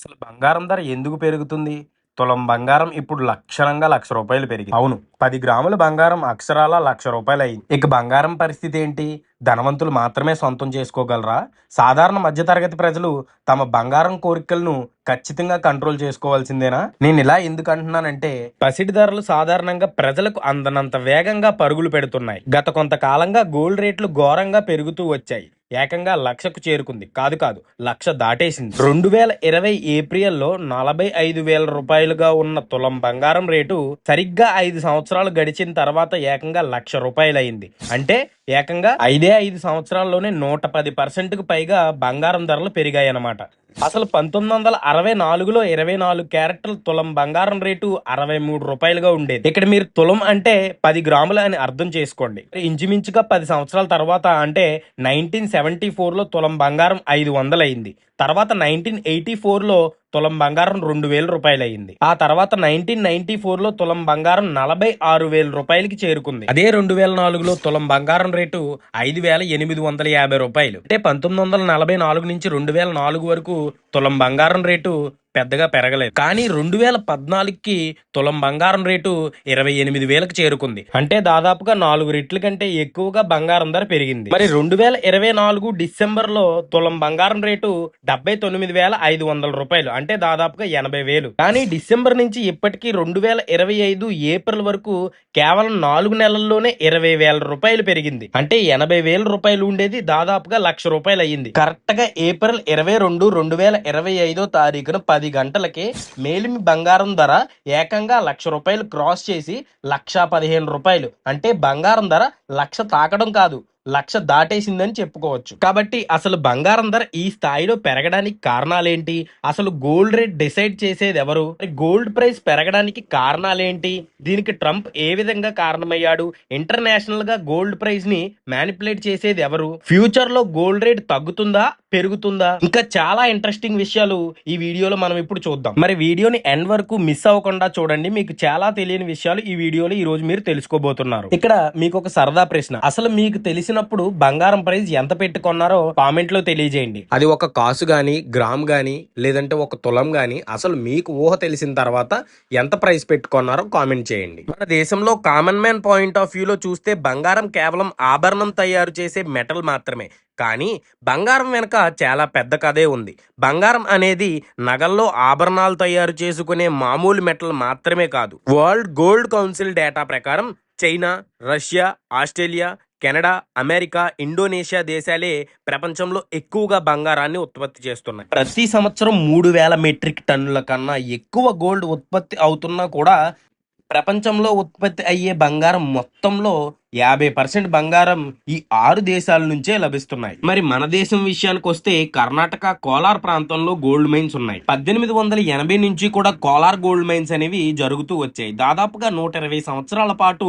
అసలు బంగారం ధర ఎందుకు పెరుగుతుంది? తులం బంగారం ఇప్పుడు లక్షణంగా లక్ష రూపాయలు పెరిగింది. అవును. పది గ్రాముల బంగారం అక్షరాల లక్ష రూపాయలు అయింది. ఇక బంగారం పరిస్థితి ఏంటి? ధనవంతులు మాత్రమే సొంతం చేసుకోగలరా? సాధారణ మధ్యతరగతి ప్రజలు తమ బంగారం కోరికలను ఖచ్చితంగా కంట్రోల్ చేసుకోవాల్సిందేనా? నేను ఇలా ఎందుకు అంటున్నానంటే పసిడి ధరలు సాధారణంగా ప్రజలకు అందనంత వేగంగా పరుగులు పెడుతున్నాయి. గత కొంతకాలంగా గోల్డ్ రేట్లు ఘోరంగా పెరుగుతూ వచ్చాయి. ఏకంగా లక్షకు చేరుకుంది. కాదు కాదు లక్ష దాటేసింది. రెండు వేల ఇరవై ఏప్రిల్లో నలభై ఐదు వేల రూపాయలుగా ఉన్న తులం బంగారం రేటు సరిగ్గా ఐదు సంవత్సరాలు గడిచిన తర్వాత ఏకంగా లక్ష రూపాయలైంది అంటే ఏకంగా ఐదే ఐదు సంవత్సరాల్లోనే నూట పది పర్సెంట్కు పైగా బంగారం ధరలు పెరిగాయి అన్నమాట అసలు పంతొమ్మిది వందల అరవై నాలుగులో ఇరవై నాలుగు క్యారెట్ల తులం బంగారం రేటు అరవై మూడు రూపాయలుగా ఉండేది. ఇక్కడ మీరు తులం అంటే పది గ్రాములు అని అర్థం చేసుకోండి. ఇంచుమించుగా పది సంవత్సరాల తర్వాత అంటే నైన్టీన్ సెవెంటీ ఫోర్లో తులం బంగారం ఐదు వందలు అయింది తర్వాత నైన్టీన్ ఎయిటీ ఫోర్లో తులం బంగారం రెండు వేల రూపాయలు అయింది ఆ తర్వాత నైన్టీన్ నైన్టీ ఫోర్లో తులం బంగారం నలభై ఆరు వేల రూపాయలకి చేరుకుంది. అదే రెండు వేల నాలుగులో తులం బంగారం రేటు ఐదు వేల ఎనిమిది వందల యాభై రూపాయలు. అంటే పంతొమ్మిది వందల నలభై నాలుగు నుంచి రెండు వేల నాలుగు వరకు తులం బంగారం రేటు పెద్దగా పెరగలేదు. కానీ రెండు వేల పద్నాలుగుకి తులం బంగారం రేటు ఇరవై ఎనిమిది వేలకు చేరుకుంది. అంటే దాదాపుగా నాలుగు రెట్ల కంటే ఎక్కువగా బంగారం ధర పెరిగింది. మరి రెండు వేల ఇరవై నాలుగు డిసెంబర్లో తులం బంగారం రేటు డెబ్బై తొమ్మిది వేల ఐదు వందల రూపాయలు. అంటే దాదాపుగా ఎనభై వేలు. కానీ డిసెంబర్ నుంచి ఇప్పటికీ రెండు వేల ఇరవై ఐదు ఏప్రిల్ వరకు కేవలం నాలుగు నెలల్లోనే ఇరవై వేల రూపాయలు పెరిగింది. అంటే ఎనభై వేల రూపాయలు ఉండేది దాదాపుగా లక్ష రూపాయలు అయ్యింది. కరెక్ట్గా ఏప్రిల్ ఇరవై రెండు రెండు వేల ఇరవై ఐదో తారీఖున పది గంటలకి మేలిమి బంగారం ధర ఏకంగా లక్ష రూపాయలు క్రాస్ చేసి లక్ష పదిహేను రూపాయలు. అంటే బంగారం ధర లక్ష తాకడం కాదు. లక్ష దాటేసిందని చెప్పుకోవచ్చు. కాబట్టి అసలు బంగారం ధర ఈ స్థాయిలో పెరగడానికి కారణాలేంటి? అసలు గోల్డ్ రేట్ డిసైడ్ చేసేది ఎవరు గోల్డ్ ప్రైస్ పెరగడానికి కారణాలేంటి? దీనికి ట్రంప్ ఏ విధంగా కారణమయ్యాడు? ఇంటర్నేషనల్గా గోల్డ్ ప్రైస్ని మ్యానిపులేట్ చేసేది ఎవరు ఫ్యూచర్లో గోల్డ్ రేట్ తగ్గుతుందా? పెరుగుతుందా? ఇంకా చాలా ఇంట్రెస్టింగ్ విషయాలు ఈ వీడియోలో మనం ఇప్పుడు చూద్దాం. మరి వీడియోని ఎండ్ వరకు మిస్ అవ్వకుండా చూడండి. మీకు చాలా తెలియని విషయాలు ఈ వీడియోలో ఈ రోజు మీరు తెలుసుకోబోతున్నారు. ఇక్కడ మీకు ఒక సరదా ప్రశ్న. అసలు మీకు తెలిసిన తెలిసినప్పుడు బంగారం ప్రైస్ ఎంత పెట్టుకున్నారో కామెంట్లో తెలియజేయండి. అది ఒక కాసు గాని గ్రామ్ గాని లేదంటే ఒక తులం గాని అసలు మీకు ఊహ తెలిసిన తర్వాత ఎంత ప్రైస్ పెట్టుకున్నారో కామెంట్ చేయండి. మన దేశంలో కామన్ మ్యాన్ పాయింట్ ఆఫ్ వ్యూలో చూస్తే బంగారం కేవలం ఆభరణం తయారు చేసే మెటల్ మాత్రమే. కానీ బంగారం వెనుక చాలా పెద్ద కథే ఉంది. బంగారం అనేది నగల్లో ఆభరణాలు తయారు చేసుకునే మామూలు మెటల్ మాత్రమే కాదు. వరల్డ్ గోల్డ్ కౌన్సిల్ డేటా ప్రకారం China Russia Australia Canada America Indonesia దేశాలే ప్రపంచంలో ఎక్కువగా బంగారాన్ని ఉత్పత్తి చేస్తున్నాయి. ప్రతి సంవత్సరం మూడు వేల మెట్రిక్ టన్నుల కన్నా ఎక్కువ గోల్డ్ ఉత్పత్తి అవుతున్నా కూడా ప్రపంచంలో ఉత్పత్తి అయ్యే బంగారం మొత్తంలో యాభై పర్సెంట్ బంగారం ఈ ఆరు దేశాల నుంచే లభిస్తున్నాయి. మరి మన దేశం విషయానికి వస్తే కర్ణాటక కోలార్ ప్రాంతంలో గోల్డ్ మైన్స్ ఉన్నాయి. పద్దెనిమిది వందల ఎనభై నుంచి కూడా కోలార్ గోల్డ్ మైన్స్ అనేవి జరుగుతూ వచ్చాయి. దాదాపుగా నూట ఇరవై సంవత్సరాల పాటు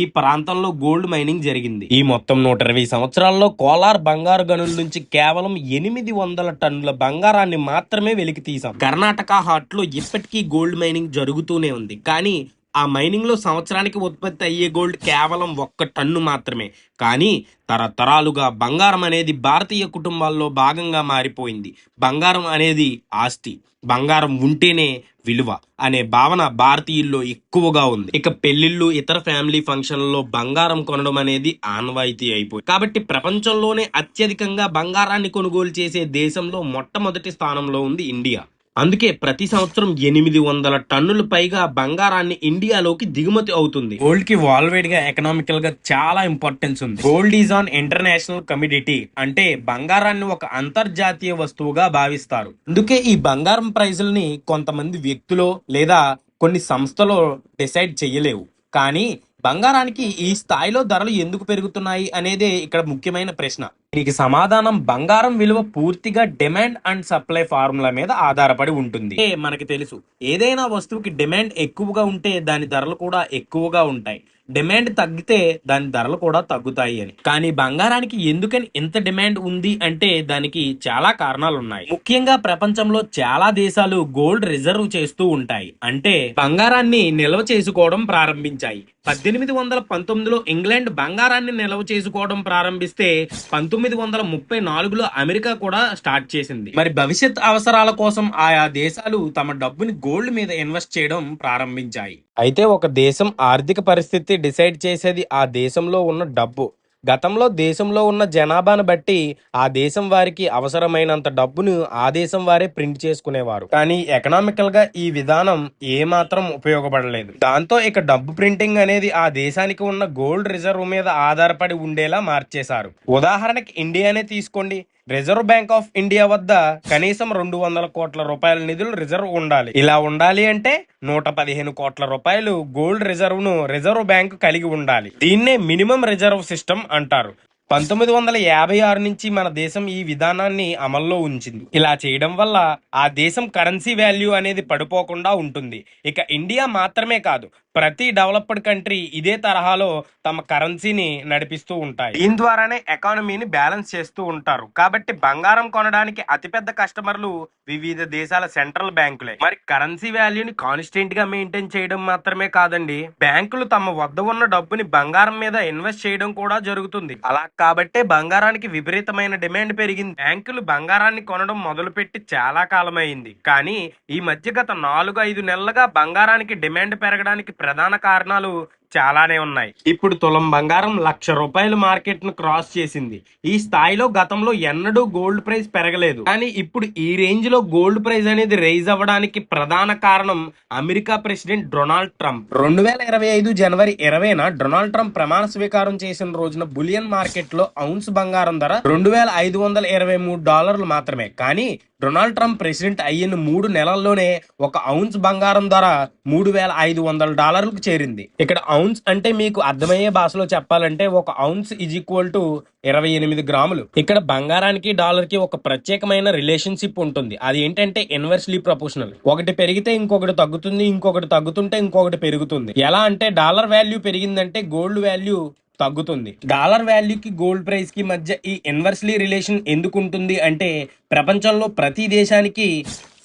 ఈ ప్రాంతంలో గోల్డ్ మైనింగ్ జరిగింది. ఈ మొత్తం నూట ఇరవై సంవత్సరాల్లో కోలార్ బంగారు గనుల నుంచి కేవలం ఎనిమిది వందల టన్నుల బంగారాన్ని మాత్రమే వెలికి తీసాం కర్ణాటక హాట్లో ఇప్పటికీ గోల్డ్ మైనింగ్ జరుగుతూనే ఉంది. కానీ ఆ మైనింగ్లో సంవత్సరానికి ఉత్పత్తి అయ్యే గోల్డ్ కేవలం ఒక్క టన్ను మాత్రమే. కానీ తరతరాలుగా బంగారం అనేది భారతీయ కుటుంబాల్లో భాగంగా మారిపోయింది. బంగారం అనేది ఆస్తి. బంగారం ఉంటేనే విలువ అనే భావన భారతీయుల్లో ఎక్కువగా ఉంది. ఇక పెళ్ళిళ్ళు ఇతర ఫ్యామిలీ ఫంక్షన్లలో బంగారం కొనడం అనేది ఆనవాయితీ అయిపోయింది. కాబట్టి ప్రపంచంలోనే అత్యధికంగా బంగారాన్ని కొనుగోలు చేసే దేశంలో మొట్టమొదటి స్థానంలో ఉంది ఇండియా. అందుకే ప్రతి సంవత్సరం ఎనిమిది వందల టన్నుల పైగా బంగారాన్ని ఇండియాలోకి దిగుమతి అవుతుంది. గోల్డ్కి వాల్వేడ్గా ఎకనామికల్గా చాలా ఇంపార్టెన్స్ ఉంది. Gold is an international commodity అంటే బంగారాన్ని ఒక అంతర్జాతీయ వస్తువుగా భావిస్తారు. అందుకే ఈ బంగారం ప్రైజుల్ని కొంతమంది వ్యక్తులు లేదా కొన్ని సంస్థలు డిసైడ్ చేయలేవు. కానీ బంగారానికి ఈ స్థాయిలో ధరలు ఎందుకు పెరుగుతున్నాయి అనేదే ఇక్కడ ముఖ్యమైన ప్రశ్న. దీనికి సమాధానం బంగారం విలువ పూర్తిగా డిమాండ్ అండ్ సప్లై ఫార్ములా మీద ఆధారపడి ఉంటుంది. మనకి తెలుసు. ఏదైనా వస్తువుకి డిమాండ్ ఎక్కువగా ఉంటే దాని ధరలు కూడా ఎక్కువగా ఉంటాయి. డిమాండ్ తగ్గితే దాని ధరలు కూడా తగ్గుతాయి అని. కానీ బంగారానికి ఎందుకని ఇంత డిమాండ్ ఉంది అంటే దానికి చాలా కారణాలు ఉన్నాయి ముఖ్యంగా ప్రపంచంలో చాలా దేశాలు గోల్డ్ రిజర్వ్ చేస్తూ ఉంటాయి. అంటే బంగారాన్ని నిల్వ చేసుకోవడం ప్రారంభించాయి. పద్దెనిమిది వందల పంతొమ్మిదిలో ఇంగ్లాండ్ బంగారాన్ని నిల్వ చేసుకోవడం ప్రారంభిస్తే పంతొమ్మిది వందల ముప్పై నాలుగులో అమెరికా కూడా స్టార్ట్ చేసింది. మరి భవిష్యత్ అవసరాల కోసం ఆయా దేశాలు తమ డబ్బుని గోల్డ్ మీద ఇన్వెస్ట్ చేయడం ప్రారంభించాయి. అయితే ఒక దేశం ఆర్థిక పరిస్థితి డిసైడ్ చేసేది ఆ దేశంలో ఉన్న డబ్బు. గతంలో దేశంలో ఉన్న జనాభాను బట్టి ఆ దేశం వారికి అవసరమైనంత డబ్బును ఆ దేశం వారే ప్రింట్ చేసుకునేవారు. కానీ ఎకనామికల్గా ఈ విధానం ఏమాత్రం ఉపయోగపడలేదు. దాంతో ఇక డబ్బు ప్రింటింగ్ అనేది ఆ దేశానికి ఉన్న గోల్డ్ రిజర్వ్ మీద ఆధారపడి ఉండేలా మార్చేశారు. ఉదాహరణకి ఇండియానే తీసుకోండి. రిజర్వ్ బ్యాంక్ ఆఫ్ ఇండియా వద్ద కనీసం రెండు వందల కోట్ల రూపాయల నిధులు రిజర్వ్ ఉండాలి. ఇలా ఉండాలి అంటే నూట పదిహేను కోట్ల రూపాయలు గోల్డ్ రిజర్వ్ను రిజర్వ్ బ్యాంక్ కలిగి ఉండాలి. దీన్నే మినిమం రిజర్వ్ సిస్టమ్ అంటారు. పంతొమ్మిది వందల యాభై ఆరు నుంచి మన దేశం ఈ విధానాన్ని అమల్లో ఉంచింది. ఇలా చేయడం వల్ల ఆ దేశం కరెన్సీ వాల్యూ అనేది పడిపోకుండా ఉంటుంది. ఇక ఇండియా మాత్రమే కాదు ప్రతి డెవలప్డ్ కంట్రీ ఇదే తరహాలో తమ కరెన్సీని నడిపిస్తూ ఉంటాయి. దీని ద్వారానే ఎకానమీని బ్యాలెన్స్ చేస్తూ ఉంటారు. కాబట్టి బంగారం కొనడానికి అతిపెద్ద కస్టమర్లు వివిధ దేశాల సెంట్రల్ బ్యాంకులే. మరి కరెన్సీ వాల్యూని కాన్స్టెంట్గా మెయింటైన్ చేయడం మాత్రమే కాదండి. బ్యాంకులు తమ వద్ద ఉన్న డబ్బుని బంగారం మీద ఇన్వెస్ట్ చేయడం కూడా జరుగుతుంది. అలా కాబట్టే బంగారానికి విపరీతమైన డిమాండ్ పెరిగింది. బ్యాంకులు బంగారాన్ని కొనడం మొదలుపెట్టి చాలా కాలమైంది. కానీ ఈ మధ్య గత నాలుగు ఐదు నెలలుగా బంగారానికి డిమాండ్ పెరగడానికి ప్రధాన కారణాలు చాలానే ఉన్నాయి. ఇప్పుడు తులం బంగారం లక్ష రూపాయల మార్కెట్ను క్రాస్ చేసింది. ఈ స్థాయిలో గతంలో ఎన్నడూ గోల్డ్ ప్రైస్ పెరగలేదు. కానీ ఇప్పుడు ఈ రేంజ్లో గోల్డ్ ప్రైస్ అనేది రైజ్ అవ్వడానికి ప్రధాన కారణం అమెరికా ప్రెసిడెంట్ డొనాల్డ్ ట్రంప్. రెండు వేల ఇరవై ఐదు జనవరి ఇరవైన డొనాల్డ్ ట్రంప్ ప్రమాణ స్వీకారం చేసిన రోజున బులియన్ మార్కెట్లో ఔన్స్ బంగారం ధర రెండు వేల ఐదు వందల ఇరవై మూడు డాలర్లు మాత్రమే. కానీ డొనాల్డ్ ట్రంప్ ప్రెసిడెంట్ అయిన మూడు నెలల్లోనే ఒక ఔన్స్ బంగారం ధర మూడు వేల ఐదు వందల డాలర్లకు చేరింది. ఇక్కడ ఔన్స్ అంటే మీకు అర్థమయ్యే భాషలో చెప్పాలంటే ఒక ఔన్స్ ఈజ్ ఈక్వల్ టు ఇరవై ఎనిమిది గ్రాములు. ఇక్కడ బంగారానికి డాలర్కి ఒక ప్రత్యేకమైన రిలేషన్షిప్ ఉంటుంది. అది ఏంటంటే ఇన్వర్స్లీ ప్రపోర్షనల్ ఒకటి పెరిగితే ఇంకొకటి తగ్గుతుంది ఇంకొకటి తగ్గుతుంటే ఇంకొకటి పెరుగుతుంది. ఎలా అంటే డాలర్ వాల్యూ పెరిగిందంటే గోల్డ్ వాల్యూ తగ్గుతుంది. డాలర్ వాల్యూకి గోల్డ్ ప్రైస్కి మధ్య ఈ ఇన్వర్స్లీ రిలేషన్ ఎందుకు ఉంటుంది అంటే ప్రపంచంలో ప్రతి దేశానికి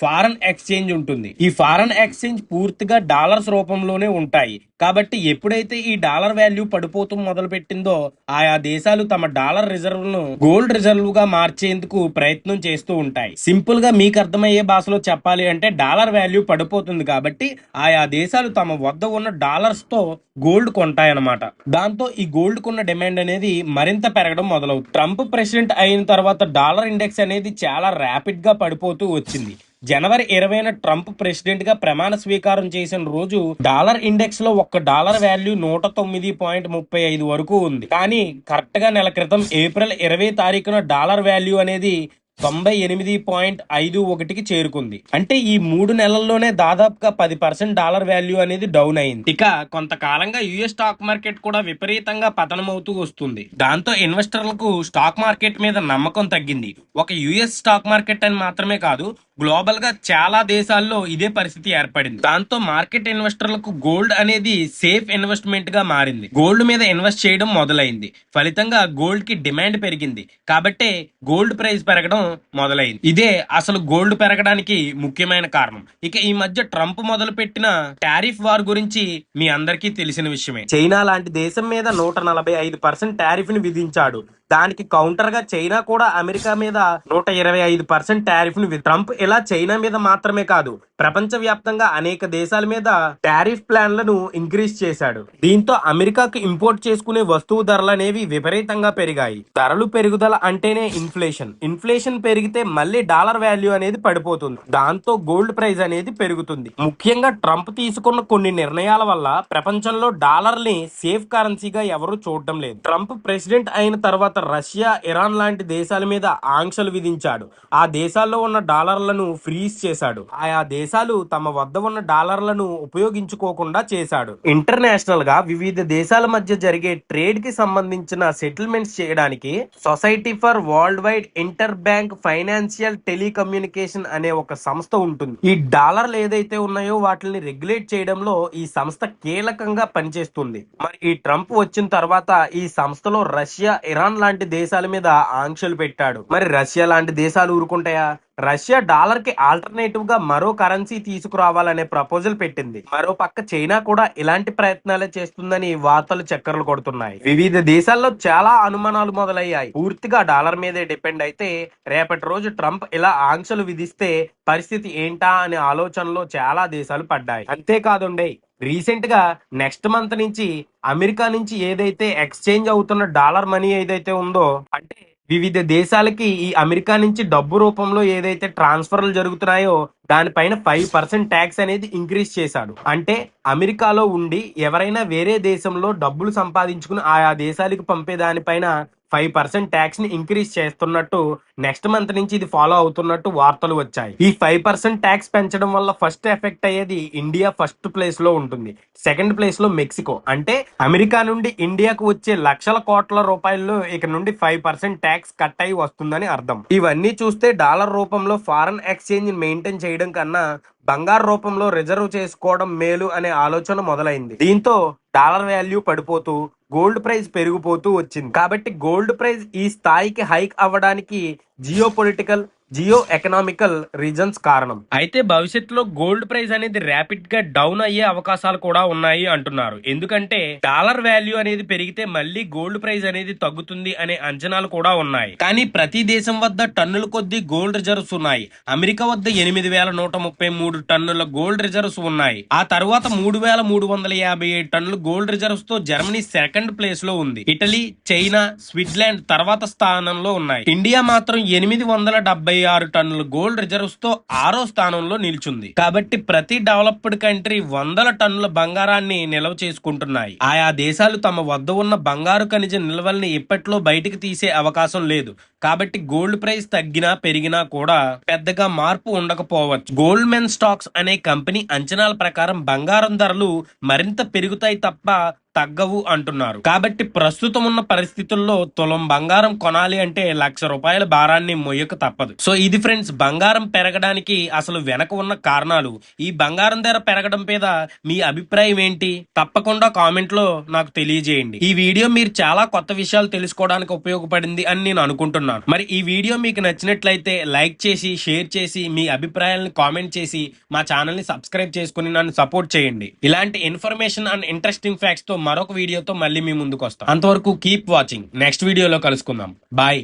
ఫారెన్ ఎక్స్చేంజ్ ఉంటుంది. ఈ ఫారెన్ ఎక్స్చేంజ్ పూర్తిగా డాలర్స్ రూపంలోనే ఉంటాయి. కాబట్టి ఎప్పుడైతే ఈ డాలర్ వాల్యూ పడిపోతూ మొదలు పెట్టిందో ఆయా దేశాలు తమ డాలర్ రిజర్వ్ను గోల్డ్ రిజర్వ్గా మార్చేందుకు ప్రయత్నం చేస్తూ ఉంటాయి. సింపుల్గా మీకు అర్థమయ్యే భాషలో చెప్పాలి అంటే డాలర్ వాల్యూ పడిపోతుంది కాబట్టి ఆయా దేశాలు తమ వద్ద ఉన్న డాలర్స్తో గోల్డ్ కొంటాయన్నమాట. దాంతో ఈ గోల్డ్ కున్న డిమాండ్ అనేది మరింత పెరగడం మొదలవుతుంది ట్రంప్ ప్రెసిడెంట్ అయిన తర్వాత డాలర్ ఇండెక్స్ అనేది చాలా ర్యాపిడ్గా పడిపోతూ వచ్చింది. జనవరి ఇరవైన ట్రంప్ ప్రెసిడెంట్గా ప్రమాణ స్వీకారం చేసిన రోజు డాలర్ ఇండెక్స్లో ఒక్క డాలర్ వాల్యూ నూట తొమ్మిది పాయింట్ ముప్పై ఐదు వరకు ఉంది. కానీ కరెక్ట్గా నెల క్రితం ఏప్రిల్ ఇరవై తారీఖున డాలర్ వాల్యూ అనేది తొంభై ఎనిమిది పాయింట్ ఐదు ఒకటికి చేరుకుంది. అంటే ఈ మూడు నెలల్లోనే దాదాపుగా పది పర్సెంట్ డాలర్ వాల్యూ అనేది డౌన్ అయింది. ఇక కొంతకాలంగా యుఎస్ స్టాక్ మార్కెట్ కూడా విపరీతంగా పతనమవుతూ వస్తుంది. దాంతో ఇన్వెస్టర్లకు స్టాక్ మార్కెట్ మీద నమ్మకం తగ్గింది. ఒక యుఎస్ స్టాక్ మార్కెట్ అని మాత్రమే కాదు గ్లోబల్గా చాలా దేశాల్లో ఇదే పరిస్థితి ఏర్పడింది. దాంతో మార్కెట్ ఇన్వెస్టర్లకు గోల్డ్ అనేది సేఫ్ ఇన్వెస్ట్మెంట్గా మారింది. గోల్డ్ మీద ఇన్వెస్ట్ చేయడం మొదలైంది. ఫలితంగా గోల్డ్కి డిమాండ్ పెరిగింది. కాబట్టే గోల్డ్ ప్రైస్ పెరగడం మొదలైంది. ఇదే అసలు గోల్డ్ పెరగడానికి ముఖ్యమైన కారణం. ఇక ఈ మధ్య ట్రంప్ మొదలు పెట్టిన టారిఫ్ వార్ గురించి మీ అందరికీ తెలిసిన విషయమే. చైనా లాంటి దేశం మీద నూట నలభై ఐదు పర్సెంట్ టారిఫ్ని విధించాడు. దానికి కౌంటర్గా చైనా కూడా అమెరికా మీద నూట ఇరవై ఐదు పర్సెంట్ టారిఫ్ను ట్రంప్ ఇలా చైనా మీద మాత్రమే కాదు ప్రపంచ వ్యాప్తంగా అనేక దేశాల మీద టారిఫ్ ప్లాన్లను ఇంక్రీజ్ చేశాడు. దీంతో అమెరికాకు ఇంపోర్ట్ చేసుకునే వస్తువు ధరలు అనేవి విపరీతంగా పెరిగాయి. ధరలు పెరుగుదల అంటేనే ఇన్ఫ్లేషన్ ఇన్ఫ్లేషన్ పెరిగితే మళ్ళీ డాలర్ వాల్యూ అనేది పడిపోతుంది. దాంతో గోల్డ్ ప్రైస్ అనేది పెరుగుతుంది. ముఖ్యంగా ట్రంప్ తీసుకున్న కొన్ని నిర్ణయాల వల్ల ప్రపంచంలో డాలర్ని సేఫ్ కరెన్సీగా ఎవరు చూడడం లేదు. ట్రంప్ ప్రెసిడెంట్ అయిన తర్వాత రష్యా ఇరాన్ లాంటి దేశాల మీద ఆంక్షలు విధించాడు. ఆ దేశాల్లో ఉన్న డాలర్లను ఫ్రీజ్ చేశాడు. ఆయా దేశాలు తమ వద్ద ఉన్న డాలర్లను ఉపయోగించుకోకుండా చేశాడు. ఇంటర్నేషనల్గా వివిధ దేశాల మధ్య జరిగే ట్రేడ్కి సంబంధించిన సెటిల్మెంట్స్ చేయడానికి Society for Worldwide Interbank Financial Telecommunication అనే ఒక సంస్థ ఉంటుంది. ఈ డాలర్లు ఏదైతే ఉన్నాయో వాటిని రెగ్యులేట్ చేయడంలో ఈ సంస్థ కీలకంగా పనిచేస్తుంది. మరి ఈ ట్రంప్ వచ్చిన తర్వాత ఈ సంస్థలో రష్యా ఇరాన్ లాంటి దేశాల మీద ఆంక్షలు పెట్టాడు. మరి రష్యా లాంటి దేశాలు ఊరుకుంటాయా? రష్యా డాలర్కి ఆల్టర్నేటివ్గా మరో కరెన్సీ తీసుకురావాలనే ప్రపోజల్ పెట్టింది. మరో పక్క చైనా కూడా ఇలాంటి ప్రయత్నాలే చేస్తుందని వార్తలు చక్కర్లు కొడుతున్నాయి. వివిధ దేశాల్లో చాలా అనుమానాలు మొదలయ్యాయి. పూర్తిగా డాలర్ మీదే డిపెండ్ అయితే రేపటి రోజు ట్రంప్ ఇలా ఆంక్షలు విధిస్తే పరిస్థితి ఏంటా అనే ఆలోచనలో చాలా దేశాలు పడ్డాయి. అంతేకాదుండే రీసెంట్గా నెక్స్ట్ మంత్ నుంచి అమెరికా నుంచి ఏదైతే ఎక్స్చేంజ్ అవుతున్న డాలర్ మనీ ఏదైతే ఉందో అంటే వివిధ దేశాలకి ఈ అమెరికా నుంచి డబ్బు రూపంలో ఏదైతే ట్రాన్స్ఫర్లు జరుగుతున్నాయో దానిపైన ఫైవ్ పర్సెంట్ ట్యాక్స్ అనేది ఇంక్రీజ్ చేశాడు. అంటే అమెరికాలో ఉండి ఎవరైనా వేరే దేశంలో డబ్బులు సంపాదించుకుని ఆయా దేశాలకు పంపే దానిపైన ఫైవ్ పర్సెంట్ ట్యాక్స్ని ఇంక్రీజ్ చేస్తున్నట్టు నెక్స్ట్ మంత్ నుంచి ఇది ఫాలో అవుతున్నట్టు వార్తలు వచ్చాయి. ఈ ఫైవ్ పర్సెంట్ ట్యాక్స్ పెంచడం వల్ల ఫస్ట్ ఎఫెక్ట్ అయ్యేది ఇండియా ఫస్ట్ ప్లేస్లో ఉంటుంది. సెకండ్ ప్లేస్లో మెక్సికో. అంటే అమెరికా నుండి ఇండియాకు వచ్చే లక్షల కోట్ల రూపాయల్లో ఇక నుండి ఫైవ్ పర్సెంట్ ట్యాక్స్ కట్ అయి వస్తుందని అర్థం. ఇవన్నీ చూస్తే డాలర్ రూపంలో ఫారెన్ ఎక్స్చేంజ్ మెయింటైన్ చేయడం కన్నా బంగారు రూపంలో రిజర్వ్ చేసుకోవడం మేలు అనే ఆలోచన మొదలైంది. దీంతో డాలర్ వాల్యూ పడిపోతూ గోల్డ్ ప్రైస్ పెరిగిపోతూ వచ్చింది. కాబట్టి గోల్డ్ ప్రైస్ ఈ స్థాయికి హైక్ అవ్వడానికి geopolitical geoeconomical reasons కారణం. అయితే భవిష్యత్తులో గోల్డ్ ప్రైస్ అనేది ర్యాపిడ్గా డౌన్ అయ్యే అవకాశాలు కూడా ఉన్నాయి అంటున్నారు. ఎందుకంటే డాలర్ వాల్యూ అనేది పెరిగితే మళ్ళీ గోల్డ్ ప్రైస్ అనేది తగ్గుతుంది అనే అంచనాలు కూడా ఉన్నాయి. కానీ ప్రతి దేశం వద్ద టన్నుల కొద్దీ గోల్డ్ రిజర్వ్స్ ఉన్నాయి. అమెరికా వద్ద ఎనిమిది వేల నూట ముప్పై మూడు టన్నుల గోల్డ్ రిజర్వ్స్ ఉన్నాయి. ఆ తర్వాత మూడు వేల మూడు వందల యాభై ఏడు టన్నుల గోల్డ్ రిజర్వ్స్తో జర్మనీ సెకండ్ ప్లేస్లో ఉంది. ఇటలీ చైనా స్విట్జర్లాండ్ తర్వాత స్థానంలో ఉన్నాయి. ఇండియా మాత్రం ఎనిమిది వందల డెబ్బై ఆరు టన్నుల గోల్డ్ రిజర్వ్స్తో ఆరో స్థానంలో నిలిచింది. కాబట్టి ప్రతి డెవలప్డ్ కంట్రీ వందల టన్నుల బంగారాన్ని నిల్వ చేసుకుంటున్నాయి. ఆయా దేశాలు తమ వద్ద ఉన్న బంగారు ఖనిజ నిల్వల్ని ఇప్పట్లో బయటికి తీసే అవకాశం లేదు. కాబట్టి గోల్డ్ ప్రైస్ తగ్గినా పెరిగినా కూడా పెద్దగా మార్పు ఉండకపోవచ్చు. గోల్డ్ మెన్ స్టాక్స్ అనే కంపెనీ అంచనాల ప్రకారం బంగారం ధరలు మరింత పెరుగుతాయి తప్ప తగ్గవు అంటున్నారు. కాబట్టి ప్రస్తుతం ఉన్న పరిస్థితుల్లో తులం బంగారం కొనాలి అంటే లక్ష రూపాయల భారాన్ని మొయ్యక తప్పదు. సో ఇది ఫ్రెండ్స్ బంగారం పెరగడానికి అసలు వెనక ఉన్న కారణాలు. ఈ బంగారం ధర పెరగడం మీద మీ అభిప్రాయం ఏంటి? తప్పకుండా కామెంట్లో నాకు తెలియజేయండి. ఈ వీడియో మీరు చాలా కొత్త విషయాలు తెలుసుకోవడానికి ఉపయోగపడింది అని నేను అనుకుంటున్నాను. మరి ఈ వీడియో మీకు నచ్చినట్లయితే లైక్ చేసి షేర్ చేసి మీ అభిప్రాయాలను కామెంట్ చేసి మా ఛానల్ని సబ్స్క్రైబ్ చేసుకుని నన్ను సపోర్ట్ చేయండి. ఇలాంటి ఇన్ఫర్మేషన్ అండ్ ఇంట్రెస్టింగ్ ఫ్యాక్ట్స్తో మరొక వీడియోతో మళ్ళీ మీ ముందుకు వస్తాం. అంతవరకు కీప్ వాచింగ్ నెక్స్ట్ వీడియోలో కలుసుకుందాం. బాయ్